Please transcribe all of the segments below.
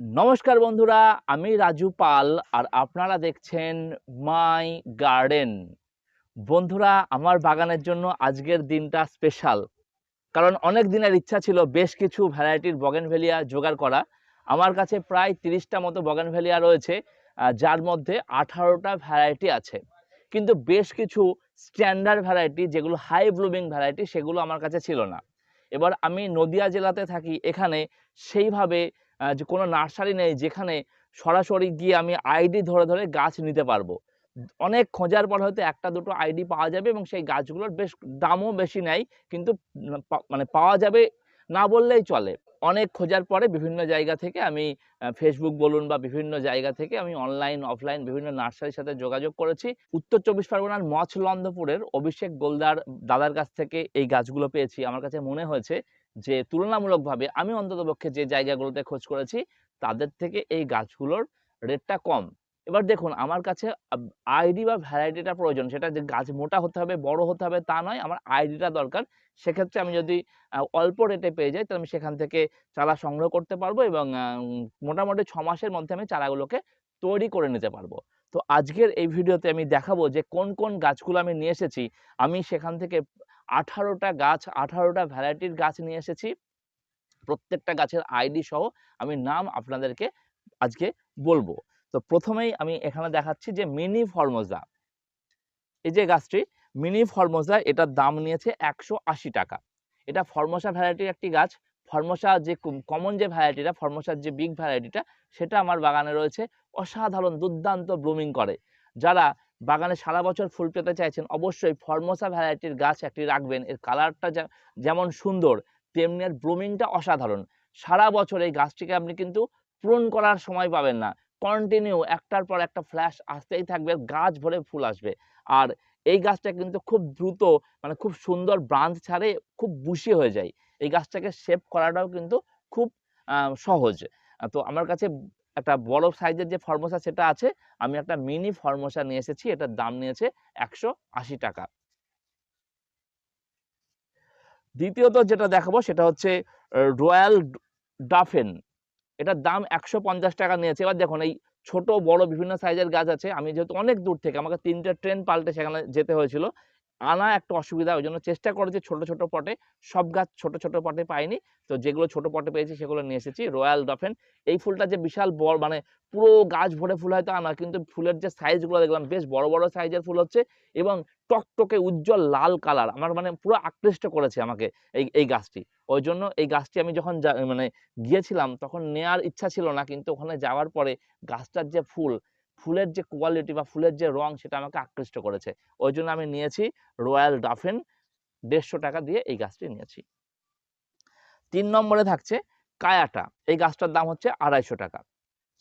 নমস্কার বন্ধুরা, আমি রাজু পাল আর আপনারা দেখছেন মাই গার্ডেন। বন্ধুরা, আমার বাগানের জন্য আজকের দিনটা স্পেশাল। কারণ অনেক দিনের ইচ্ছা ছিল বেশ কিছু ভ্যারাইটির বগেনভেলিয়া জোগাড় করা। আমার কাছে প্রায় তিরিশটা মতো বগেনভেলিয়া রয়েছে যার মধ্যে আঠারোটা ভ্যারাইটি আছে। কিন্তু বেশ কিছু স্ট্যান্ডার্ড ভ্যারাইটি, যেগুলো হাই ব্লুমিং ভ্যারাইটি, সেগুলো আমার কাছে ছিল না। এবার আমি নদিয়া জেলাতে থাকি, এখানে সেইভাবে যে কোনো নার্সারি নেই যেখানে সরাসরি গিয়ে আমি আইডি ধরে ধরে গাছ নিতে পারব। অনেক খোঁজার পর হয়তো একটা দুটো আইডি পাওয়া যাবে এবং সেই গাছগুলোর বেশ দামও বেশি নেয় কিন্তু মানে পাওয়া যাবে না বললেই চলে। অনেক খোঁজার পরে বিভিন্ন জায়গা থেকে আমি ফেসবুক বলুন বা বিভিন্ন জায়গা থেকে আমি অনলাইন অফলাইন বিভিন্ন নার্সারির সাথে যোগাযোগ করেছি। উত্তর চব্বিশ পরগনার মছলন্দপুরের অভিষেক গোলদার দাদার কাছ থেকে এই গাছগুলো পেয়েছি। আমার কাছে মনে হয়েছে যে তুলনামূলকভাবে আমি অন্ততপক্ষে যে জায়গাগুলোতে খোঁজ করেছি, তাদের থেকে এই গাছগুলোর রেটটা কম। এবার দেখুন, আমার কাছে আইডি বা ভ্যারাইটিটা প্রয়োজন। সেটা যে গাছ মোটা হতে হবে, বড় হতে হবে তা নয়, আমার আইডিটা দরকার। সেক্ষেত্রে আমি যদি অল্প রেটে পেয়ে যাই, তাহলে আমি সেখান থেকে চারা সংগ্রহ করতে পারব এবং মোটামুটি ছ মাসের মধ্যে আমি চারাগুলোকে তৈরি করে নিতে পারব। তো আজকের এই ভিডিওতে আমি দেখাবো যে কোন কোন গাছগুলো আমি নিয়ে এসেছি, আমি সেখান থেকে আঠারোটা গাছ আঠারোটা ভ্যারাইটির গাছ নিয়ে এসেছি। প্রত্যেকটা গাছের আইডি সহ আমি নাম আপনাদেরকে আজকে বলব। তো প্রথমেই আমি এখানে দেখাচ্ছি যে মিনি ফর্মোজা এই যে গাছটি মিনি ফর্মোজা এটার দাম নিয়েছে একশো আশি টাকা। এটা ফর্মোসা ভ্যারাইটির একটি গাছ। ফর্মোসা যে কমন যে ভ্যারাইটিটা ফর্মোসার যে বিগ ভ্যারাইটিটা সেটা আমার বাগানে রয়েছে। অসাধারণ, দুর্দান্ত ব্লুমিং করে। যারা বাগানে সারা বছর ফুল পেতে চাইছেন, অবশ্যই ফর্মোসা ভ্যারাইটির গাছ একটি রাখবেন। এর কালারটা যেমন সুন্দর, তেমনি এর ব্লুমিংটা অসাধারণ। সারা বছর এই গাছটিকে আপনি কিন্তু পূরণ করার সময় পাবেন না। কন্টিনিউ একটার পর একটা ফ্ল্যাশ আসতেই থাকবে, গাছ ভরে ফুল আসবে। আর এই গাছটা কিন্তু খুব দ্রুত মানে খুব সুন্দর ব্রাঞ্চ ছাড়ে খুব বুশি হয়ে যায়। এই গাছটাকে শেপ করাটাও কিন্তু খুব সহজ। তো আমার কাছে একটা বড় সাইজের যে ফর্মোসা সেটা আছে, আমি একটা মিনি ফর্মোসা নিয়ে এসেছি, এটার দাম নিয়েছে একশো আশি টাকা। দ্বিতীয়ত যেটা দেখাবো সেটা হচ্ছে রয়্যাল ডাফেন। এটার দাম একশো পঞ্চাশ টাকা নিয়েছে। এবার দেখুন, এই ছোট, বড় বিভিন্ন সাইজের গাছ আছে। আমি যেহেতু অনেক দূর থেকে, আমাকে তিনটে ট্রেন পাল্টে সেখানে যেতে হয়েছিল। আনা একটা অসুবিধা, ওই জন্য চেষ্টা করেছি ছোট ছোট পটে সব গাছ ছোট ছোট পটে পাইনি। তো যেগুলো ছোট পটে পেয়েছি সেগুলো নিয়ে এসেছি, রয়্যাল ডফেন। এই ফুলটা যে বিশাল বড় মানে পুরো গাছ ভরে ফুল হয়তো আনা কিন্তু ফুলের যে সাইজগুলো দেখলাম, বেশ বড় বড় সাইজের ফুল হচ্ছে এবং টকটকে উজ্জ্বল লাল কালার আমার মানে পুরো আকৃষ্ট করেছে আমাকে এই এই গাছটি। ওই জন্য এই গাছটি আমি যখন মানে গিয়েছিলাম, তখন নেয়ার ইচ্ছা ছিল না, কিন্তু ওখানে যাওয়ার পরে গাছটার যে ফুল ফুলের যে কোয়ালিটি বা ফুলের যে রং সেটা আমাকে আকৃষ্ট করেছে। ওই জন্য আমি নিয়েছি রয়্যাল ডাফেন দেড়শো টাকা দিয়ে এই গাছটি নিয়েছি। তিন নম্বরে থাকছে কায়াটা। এই গাছটার দাম হচ্ছে আড়াইশো টাকা।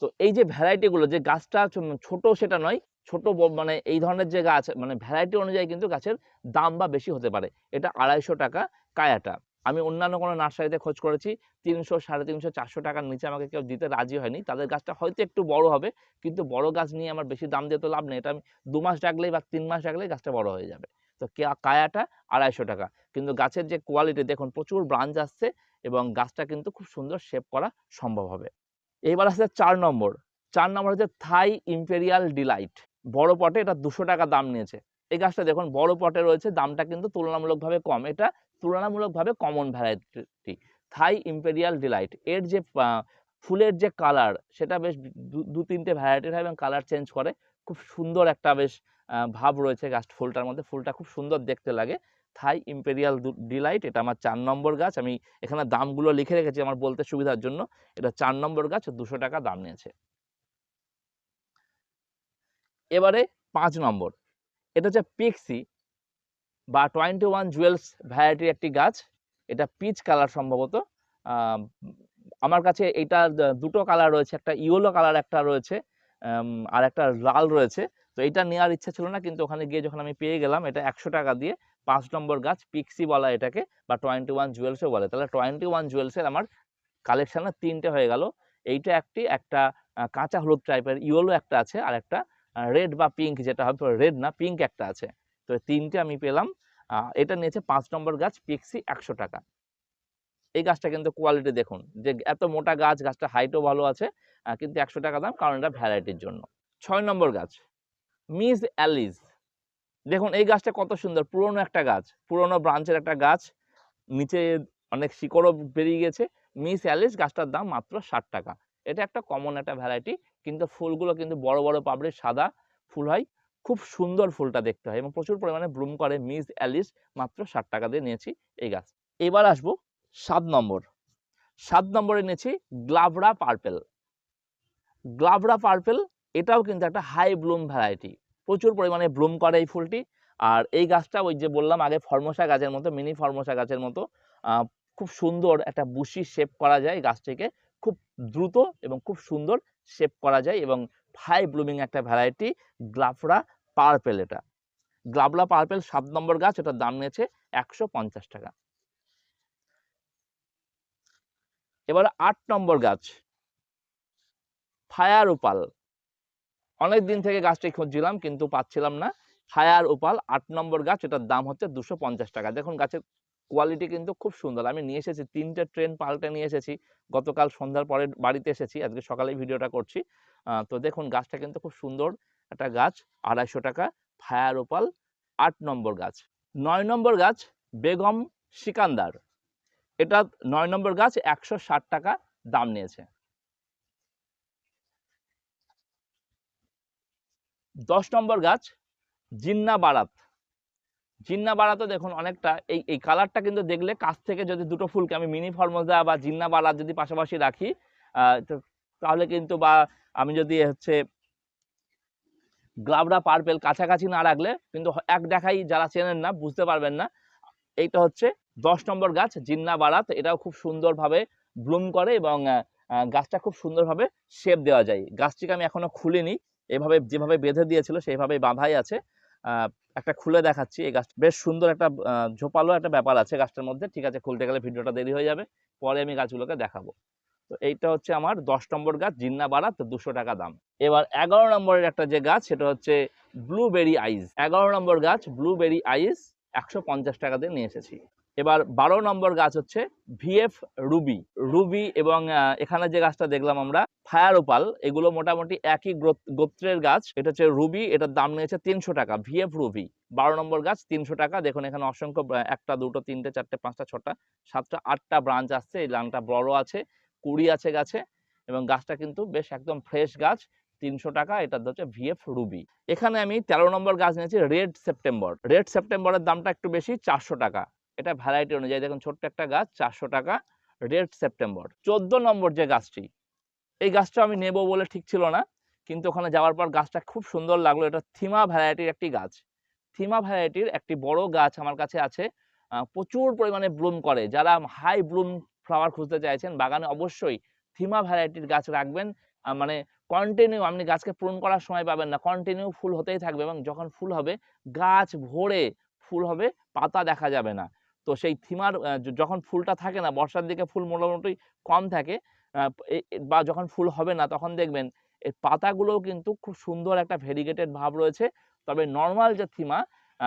তো এই যে ভ্যারাইটিগুলো যে গাছটা ছোট সেটা নয়, ছোট মানে এই ধরনের যে গাছ মানে ভ্যারাইটি অনুযায়ী কিন্তু গাছের দাম বা বেশি হতে পারে। এটা আড়াইশো টাকা কায়াটা। আমি অন্যান্য কোনো নার্সারিতে খোঁজ করেছি, তিনশো সাড়ে তিনশো চারশো টাকার নিচে আমাকে কেউ দিতে রাজি হয়নি। তাদের গাছটা হয়তো একটু বড় হবে, কিন্তু বড় গাছ নিয়ে আমার বেশি দাম দিয়ে তো লাভ নেই। এটা আমি দু মাস রাখলেই বা তিন মাস রাখলেই গাছটা বড় হয়ে যাবে। তো কায়াটা আড়াইশো টাকা। কিন্তু গাছের যে কোয়ালিটি দেখুন, প্রচুর ব্রাঞ্চ আসছে এবং গাছটা কিন্তু খুব সুন্দর শেপ করা সম্ভব হবে। এইবার আসছে চার নম্বর। চার নম্বর হচ্ছে থাই ইম্পেরিয়াল ডিলাইট বড় পটে এটা দুশো টাকা দাম নিয়েছে। এই গাছটা দেখুন, বড় পটে রয়েছে, দামটা কিন্তু তুলনামূলকভাবে কম। এটা তুলনামূলকভাবে common variety Thai imperial delight এর যে ফুলের যে কালার সেটা বেশ দু- তিনটে ভ্যারাইটির হয় এবং কালার চেঞ্জ করে। খুব সুন্দর একটা বেশ ভাব রয়েছে গাছ, ফুলটার মধ্যে। ফুলটা খুব সুন্দর দেখতে লাগে। থাই ইম্পেরিয়াল ডিলাইট এটা আমার চার নম্বর গাছ। আমি এখানে দামগুলো লিখে রেখেছি আমার বলতে সুবিধার জন্য। এটা চার নম্বর গাছ দুশো টাকা দাম নিয়েছে। এবারে পাঁচ নম্বর। এটা হচ্ছে পিক্সি বা টোয়েন্টি ওয়ান জুয়েলস ভ্যারাইটির একটি গাছ। এটা পিচ কালার সম্ভবত। আমার কাছে এটা দুটো কালার রয়েছে, একটা ইয়েলো কালার, একটা রয়েছে আর একটা লাল রয়েছে। তো এটা নেওয়ার ইচ্ছা ছিল না, কিন্তু ওখানে গিয়ে যখন আমি পেয়ে গেলাম, এটা একশো টাকা দিয়ে পাঁচ নম্বর গাছ, পিক্সি বলা এটাকে, বা টোয়েন্টি ওয়ান জুয়েলসও বলে। তাহলে টোয়েন্টি ওয়ান জুয়েলসের আমার কালেকশানে তিনটে হয়ে গেল। এইটা একটি, একটা কাঁচা হলুদ টাইপের ইয়েলো একটা আছে, আর একটা রেড বা পিঙ্ক যেটা হবে রেড না পিঙ্ক একটা আছে। তো তিনটে আমি পেলাম। এটা নিয়েছে পাঁচ নম্বর গাছ পিক্সি একশো টাকা। এই গাছটা কিন্তু কোয়ালিটি দেখুন, যে এত মোটা গাছ গাছটা হাইটও ভালো আছে কিন্তু একশো টাকা দাম, কারণ এটা ভ্যারাইটির জন্য। ছয় নম্বর গাছ মিস অ্যালিস দেখুন, এই গাছটা কত সুন্দর, পুরনো একটা গাছ, পুরনো ব্রাঞ্চের একটা গাছ, নিচে অনেক শিকড়ও বেরিয়ে গেছে। মিস অ্যালিস গাছটার দাম মাত্র ষাট টাকা। এটা একটা কমন একটা ভ্যারাইটি কিন্তু ফুলগুলো কিন্তু বড় বড় পাবড়ে সাদা ফুল হয়। খুব সুন্দর ফুলটা দেখতে হয় এবং প্রচুর পরিমাণে ব্লুম করে মিস অ্যালিস মাত্র ষাট টাকা দিয়ে নিয়েছি এই গাছ। এবার আসব সাত নম্বর। সাত নম্বরে নিয়েছি গ্লাভরা পার্পেল। গ্লাভরা পার্পেল, এটাও কিন্তু একটা হাই ব্লুম ভ্যারাইটি। প্রচুর পরিমাণে ব্লুম করে এই ফুলটি। আর এই গাছটা ওই যে বললাম আগে ফর্মসা গাছের মতো, মিনি ফর্মসা গাছের মতো খুব সুন্দর একটা বুশি শেপ করা যায় গাছটিকে। খুব দ্রুত এবং খুব সুন্দর শেপ করা যায় এবং হাই ব্লুমিং একটা ভ্যারাইটি গ্লাফরা পার্পেল এটা। গ্লাবলা পার্পেল সাত নম্বর গাছ, এটার দাম নিয়েছে একশো পঞ্চাশ টাকা। এবার আট নম্বর গাছ ফায়ার ওপাল অনেক দিন থেকে গাছটি খুঁজছিলাম, কিন্তু পাচ্ছিলাম না। ফায়ার ওপাল আট নম্বর গাছ, এটার দাম হচ্ছে দুশো টাকা। দেখুন গাছের কোয়ালিটি কিন্তু খুব সুন্দর। আমি নিয়ে এসেছি, তিনটে ট্রেন পাল্টে নিয়ে এসেছি। গতকাল সন্ধ্যার পরে বাড়িতে এসেছি, আজকে সকালে ভিডিওটা করছি। তো দেখুন, গাছটা কিন্তু খুব সুন্দর একটা গাছ, আড়াইশো টাকা ফায়ার ওপাল, আট নম্বর গাছ। নয় নম্বর গাছ, বেগম সিকান্দার। এটা নয় নম্বর গাছ, একশো ষাট টাকা দাম নিয়েছে। দশ নম্বর গাছ জিন্না বারাত জিন্না বারাতও দেখুন অনেকটা, এই এই কালারটা কিন্তু দেখলে কাছ থেকে যদি দুটো ফুলকে আমি মিনি ফর্মোজা বা জিন্না বারাত যদি পাশাপাশি রাখি তাহলে কিন্তু বা আমি যদি হচ্ছে গ্লাবরা পার্পেল কাছাকাছি না রাখলে কিন্তু এক দেখাই যারা চেনেন না বুঝতে পারবেন না। এইটা হচ্ছে দশ নম্বর গাছ জিন্না বারাত এটাও খুব সুন্দরভাবে ব্লুম করে এবং গাছটা খুব সুন্দরভাবে শেপ দেওয়া যায়। গাছটিকে আমি এখনও খুলিনি, এভাবে যেভাবে বেঁধে দিয়েছিল সেইভাবে বাঁধাই আছে। একটা খুলে দেখাচ্ছি। এই গাছ, বেশ সুন্দর একটা ঝোপালো একটা ব্যাপার আছে গাছটার মধ্যে। ঠিক আছে, খুলতে গেলে ভিডিওটা দেরি হয়ে যাবে। পরে আমি গাছগুলোকে দেখাবো। তো এইটা হচ্ছে আমার দশ নম্বর গাছ জিন্না বাড়া তো দুশো টাকা দাম। এবার এগারো নম্বরের একটা যে গাছ, সেটা হচ্ছে ব্লুবেরি আইস। এগারো নম্বর গাছ, ব্লুবেরি আইস একশো পঞ্চাশ টাকা দিয়ে নিয়ে এসেছি। এবার বারো নম্বর গাছ হচ্ছে ভিএফ রুবি। রুবি এবং এখানে যে গাছটা দেখলাম আমরা, ফায়ার ওপাল, এগুলো মোটামুটি একই গোত্রের গাছ। এটা হচ্ছে রুবি, এটার দাম নিয়েছে তিনশো টাকা, ভিএফ রুবি। বারো নম্বর গাছ তিনশো টাকা, দেখুন এখানে অসংখ্য একটা, দুটো, তিনটে, চারটে, পাঁচটা, ছটা, সাতটা, আটটা ব্রাঞ্চ আসছে, এই লাংটা বড় আছে, কুড়ি আছে গাছে, এবং গাছটা কিন্তু বেশ একদম ফ্রেশ গাছ, তিনশো টাকা, এটা হচ্ছে ভিএফ রুবি। এখানে আমি তেরো নম্বর গাছ নিয়েছি রেড সেপ্টেম্বর রেড সেপ্টেম্বরের দামটা একটু বেশি, চারশো টাকা। এটা ভ্যারাইটি অনুযায়ী দেখুন ছোট্ট একটা গাছ চারশো টাকা রেড সেপ্টেম্বর চোদ্দ নম্বর যে গাছটি, এই গাছটা আমি নেব বলে ঠিক ছিল না, কিন্তু ওখানে যাওয়ার পর গাছটা খুব সুন্দর লাগল। এটা থিমা ভ্যারাইটির একটি গাছ। থিমা ভ্যারাইটির একটি বড় গাছ আমার কাছে আছে প্রচুর পরিমাণে ব্লুম করে। যারা হাই ব্লুম ফ্লাওয়ার খুঁজতে চাইছেন, বাগানে অবশ্যই থিমা ভ্যারাইটির গাছ রাখবেন। মানে কন্টিনিউ আপনি গাছকে পূরণ করার সময় পাবেন না। কন্টিনিউ ফুল হতেই থাকবে এবং যখন ফুল হবে, গাছ ভরে ফুল হবে, পাতা দেখা যাবে না। তো সেই থিমার যখন ফুলটা থাকে না, বর্ষার দিকে ফুল মোটামুটি কম থাকে বা যখন ফুল হবে না, তখন দেখবেন এই পাতাগুলোও কিন্তু খুব সুন্দর একটা ভেরিগেটেড ভাব রয়েছে। তবে নর্মাল যে থিমা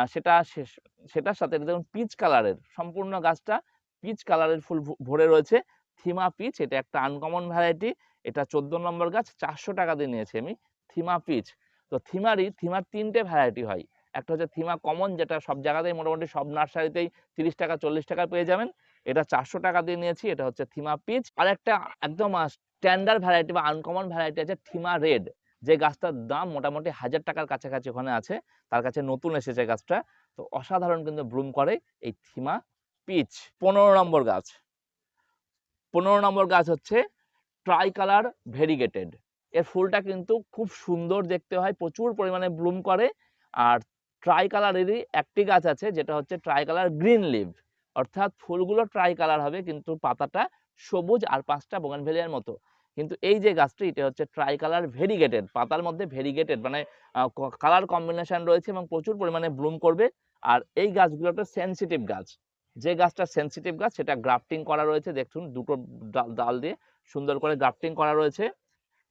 সেটা শেষ- সেটার সাথে দেখুন পিচ কালারের সম্পূর্ণ গাছটা পিচ কালারের ফুল ভরে রয়েছে। থিমা পিচ এটা একটা আনকমন ভ্যারাইটি এটা চোদ্দ নম্বর গাছ, চারশো টাকা দিয়ে নিয়েছি আমি, থিমা পিচ তো থিমারই, থিমার তিনটে ভ্যারাইটি হয়। একটা হচ্ছে থিমা কমন যেটা সব জায়গাতেই মোটামুটি সব নার্সারিতেই তিরিশ টাকা, চল্লিশ টাকা পেয়ে যাবেন। এটা চারশো টাকা দিয়ে নিয়েছি, এটা হচ্ছে থিমা পিচ আর একটা একদম স্ট্যান্ডার্ড ভ্যারাইটি বা আনকমন ভ্যারাইটি আছে থিমা রেড যে গাছটার দাম মোটামুটি হাজার টাকার কাছাকাছি ওখানে আছে, তার কাছে নতুন এসেছে গাছটা। তো অসাধারণ কিন্তু ব্লুম করে এই থিমা পিচ পনেরো নম্বর গাছ। পনেরো নম্বর গাছ হচ্ছে ট্রাই কালার ভেরিগেটেড এর ফুলটা কিন্তু খুব সুন্দর দেখতে হয়, প্রচুর পরিমাণে ব্লুম করে। আর ট্রাই কালারেরই একটি গাছ আছে, যেটা হচ্ছে ট্রাই কালার গ্রিন লিভ অর্থাৎ ফুলগুলো ট্রাই কালার হবে, কিন্তু পাতাটা সবুজ আর পাঁচটা বোগানভেলিয়ার মতো। কিন্তু এই যে গাছটি, এটা হচ্ছে ট্রাই কালার ভেরিগেটেড পাতার মধ্যে ভেরিগেটেড মানে কালার কম্বিনেশন রয়েছে এবং প্রচুর পরিমাণে ব্লুম করবে। আর এই গাছগুলো একটা সেনসিটিভ গাছ। যে গাছটা সেনসিটিভ গাছ, সেটা গ্রাফটিং করা রয়েছে। দেখুন, দুটো ডাল দিয়ে সুন্দর করে গ্রাফটিং করা রয়েছে।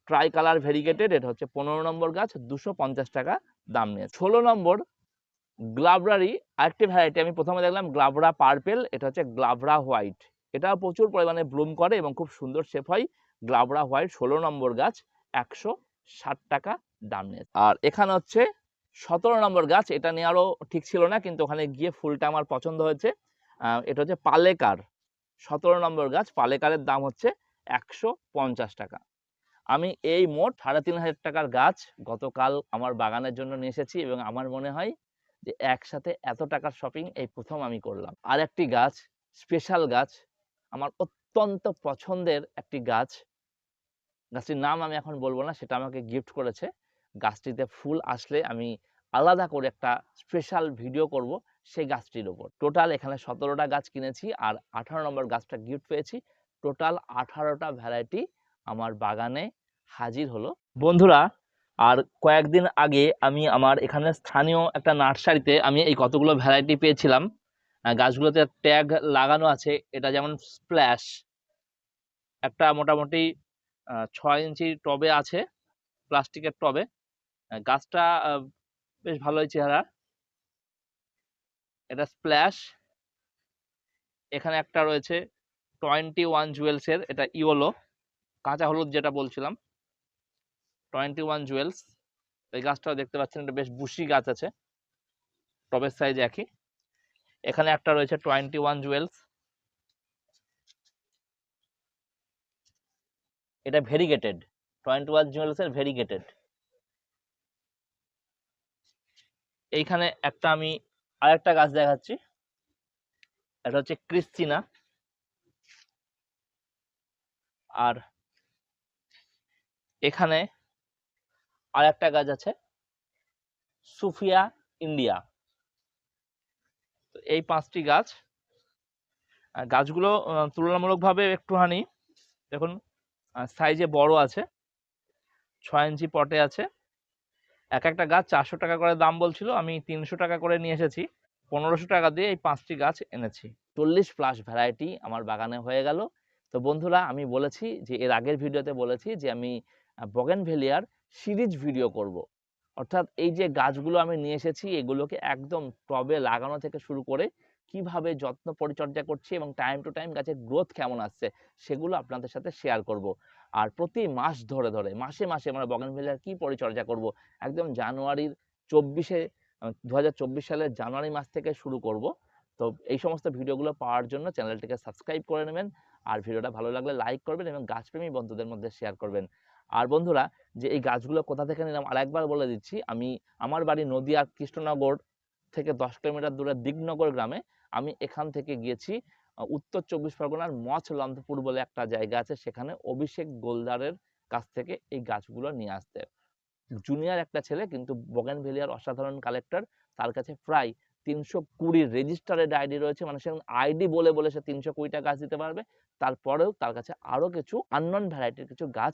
ট্রাই কালার ভেরিগেটেড এটা হচ্ছে পনেরো নম্বর গাছ, দুশো পঞ্চাশ টাকা দাম নিয়ে। ষোলো নম্বর গ্লাবরারি আরেকটি ভ্যারাইটি আমি প্রথমে দেখলাম গ্লাভরা পার্পেল এটা হচ্ছে গ্লাভরা হোয়াইট এটাও প্রচুর পরিমাণে ব্লুম করে এবং খুব সুন্দর শেপ হয়। গ্লাভরা হোয়াইট ষোলো নম্বর গাছ, একশো ষাট টাকা দাম নিয়ে আর এখানে হচ্ছে সতেরো নম্বর গাছ, এটা নিয়ে আরও ঠিক ছিল না, কিন্তু ওখানে গিয়ে ফুলটা আমার পছন্দ হয়েছে। এটা হচ্ছে পালেকার। সতেরো নম্বর গাছ, পালেকারের দাম হচ্ছে একশো পঞ্চাশ টাকা। আমি এই মোট সাড়ে তিন হাজার টাকার গাছ গতকাল আমার বাগানের জন্য নিয়ে এসেছি এবং আমার মনে হয় যে একসাথে এত টাকার শপিং এই প্রথম আমি করলাম। আর একটি গাছ স্পেশাল গাছ, আমার অত্যন্ত পছন্দের একটি গাছ। গাছটির নাম আমি এখন বলব না, সেটা আমাকে গিফট করেছে। গাছটিতে ফুল আসলে আমি আলাদা করে একটা স্পেশাল ভিডিও করব সেই গাছটির ওপর টোটাল এখানে সতেরোটা গাছ কিনেছি আর আঠারো নম্বর গাছটা গিফট পেয়েছি। টোটাল আঠারোটা ভ্যারাইটি আমার বাগানে হাজির হলো। বন্ধুরা আর কয়েকদিন আগে আমি আমার এখানে স্থানীয় একটা নার্সারিতে আমি এই কতগুলো ভ্যারাইটি পেয়েছিলাম। গাছগুলোতে ট্যাগ লাগানো আছে। এটা যেমন স্প্ল্যাশ একটা মোটামুটি ছয় ইঞ্চি টবে আছে, প্লাস্টিকের টবে। গাছটা বেশ ভালোই চেহারা। এটা স্প্ল্যাশ এখানে একটা রয়েছে টোয়েন্টি ওয়ান জুয়েলসের এটা ইওলো কাঁচা হলুদ যেটা বলছিলাম। টোয়েন্টি ওয়ান জুয়েলস এই গাছটাও দেখতে পাচ্ছেন, এটা বেশ বুশি গাছ আছে। টবের সাইজ একই। এখানে একটা রয়েছে টোয়েন্টি ওয়ান জুয়েলস এটা ভেরিগেটেড টোয়েন্টি ওয়ান জুয়েলসের ভেরিগেটেড এইখানে একটা আমি আরেকটা গাছ দেখাচ্ছি। এটা হচ্ছে ক্রিস্টিনা আর এখানে আর একটা গাছ আছে। সুফিয়া, ইন্ডিয়া। তো এই পাঁচটি গাছ গাছগুলো তুলনামূলকভাবে একটুখানি, দেখুন সাইজে বড় আছে, ছয় ইঞ্চি পটে আছে। এক একটা গাছ চারশো টাকা করে দাম বলছিল, আমি তিনশো টাকা করে নিয়ে এসেছি। পনেরোশো টাকা দিয়ে এই পাঁচটি গাছ এনেছি। চল্লিশ প্লাস ভ্যারাইটি আমার বাগানে হয়ে গেল। তো বন্ধুরা, আমি বলেছি যে, এর আগের ভিডিওতে বলেছি যে, আমি বগেন ভেলিয়ার সিরিজ ভিডিও করব। অর্থাৎ এই যে গাছগুলো আমি নিয়ে এসেছি, এগুলোকে একদম টবে লাগানো থেকে শুরু করে কীভাবে যত্ন পরিচর্যা করছি এবং টাইম টু টাইম গাছের গ্রোথ কেমন আসছে, সেগুলো আপনাদের সাথে শেয়ার করব। আর প্রতি মাস ধরে ধরে, মাসে মাসে আমরা বগেন ভেলিয়ার কী পরিচর্যা করব, একদম জানুয়ারির চব্বিশে দু হাজার চব্বিশ সালের জানুয়ারি মাস থেকে শুরু করব। তো এই সমস্ত ভিডিওগুলো পাওয়ার জন্য চ্যানেলটিকে সাবস্ক্রাইব করে নেবেন, আর ভিডিওটা ভালো লাগলে লাইক করবেন এবং গাছপ্রেমী বন্ধুদের মধ্যে শেয়ার করবেন। আর বন্ধুরা, যে এই গাছগুলো কোথা থেকে নিলাম আর একবার বলে দিচ্ছি, আমি আমার বাড়ি নদিয়া কৃষ্ণনগর থেকে দশ কিলোমিটার দূরে দিগনগর গ্রামে, আমি এখান থেকে গিয়েছি উত্তর চব্বিশ পরগনার মছ লন্তপুর বলে একটা জায়গা আছে, সেখানে অভিষেক গোলদারের কাছ থেকে এই গাছগুলো নিয়ে আসতে। জুনিয়র একটা ছেলে, কিন্তু বগেন ভেলিয়ার অসাধারণ কালেক্টর তার কাছে প্রায় তিনশো কুড়ি রেজিস্টারেড আইডি রয়েছে মানে সে আইডি বলে বলে সে তিনশো কুড়িটা গাছ দিতে পারবে, তারপরেও তার কাছে আরও কিছু আননন ভ্যারাইটির কিছু গাছ